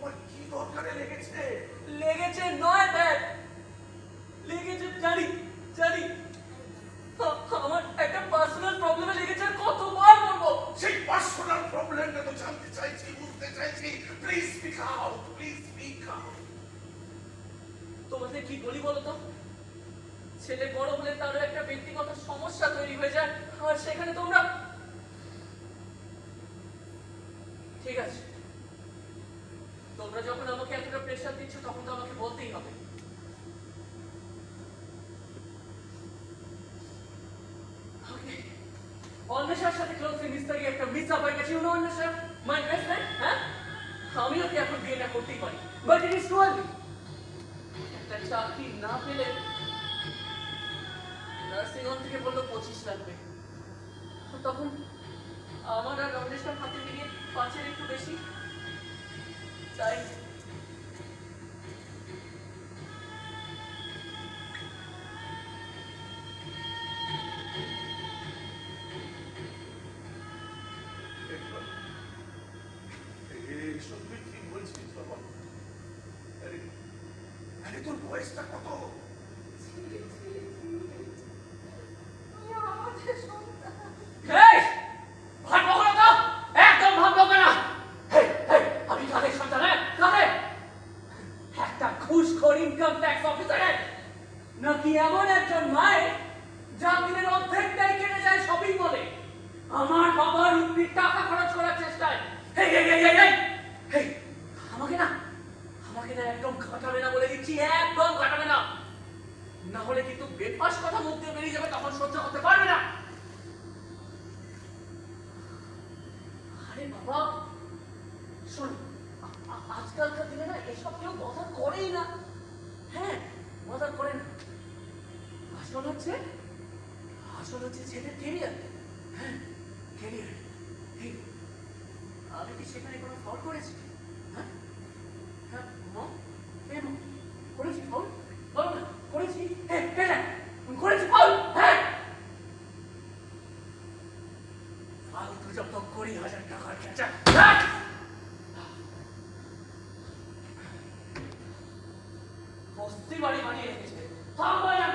তোমার কি দরকারে লেগেছে? লেগেছে নয় ব্যাগ লেগেছে জানি জানি। আমার একটা পার্সোনাল প্রবলেমে লেগেছে কতবার বলব? সেই পার্সোনাল প্রবলেমটা তো জানতে চাইছি বুঝতে চাইছি। Please speak out please speak out তোমাদের কি বলি বলো তো? ছেলে বড় হলে তারও একটা ব্যক্তিগত সমস্যা তৈরি হয়ে যায় আর সেখানে তোমরা ঠিক আছে। তোমরা যখন আমাকে এতটা প্রেশার দিচ্ছ, তখন তো আমাকে বলতেই হবে। অন্বেষার সাথে একটা মিস মাই বেস্ট ফ্রেন্ড হ্যাঁ? আমি ওকে এখন বিয়েটা করতেই পারি? বাট ইট টু একটা চাকরি না পেলে নার্সিং হোম থেকে বলল পঁচিশ লাগবে। তখন আমার আর রমেশের হাতে দিয়ে পাঁচের একটু বেশি। তাই এইসব তুই কি বলছিস বাবা আরে আরে তোর বয়সটা কত ছেলে ছেলে ছেলে তুমি আমাদের সন্তান এই ভাববো না তো একদম ভাববো না হেই হেই আমি কাদের সন্তান হ্যাঁ কাদের একটা ঘুষখোর ইনকাম ট্যাক্স অফিসারের। নাকি এমন একজন মায়ের দিনের অর্ধেকটাই কেটে যায় শপিং মলে আমার বাবার রুপির টাকা খরচ করার চেষ্টায়। আমাকে না আমাকে না একদম ঘাটাবে না বলে দিচ্ছি, একদম ঘাটাবে না। না হলে কিন্তু বেফাস কথা মুখ দিয়ে বেরিয়ে যাবে, তখন সহ্য করতে পারবে না। আরে বাবা, শোন আজকালকার দিনে না এসব কেউ কথা করেই না। হ্যাঁ মজা করে না। আসল হচ্ছে আসল হচ্ছে ছেলের কেরিয়ার হ্যাঁ কেরিয়ার আমি কি সেখানে কোনো ফল করেছি? হ্যাঁ? হ্যাঁ মম করেছি ফল বলো না, করেছি? হ্যাঁ হ্যাঁ করেছি ফল হ্যাঁ! ফালতু যত কুড়ি হাজার টাকার খেঁচা বস্তি বাড়ি বানিয়ে রেখেছে। থামবাই আর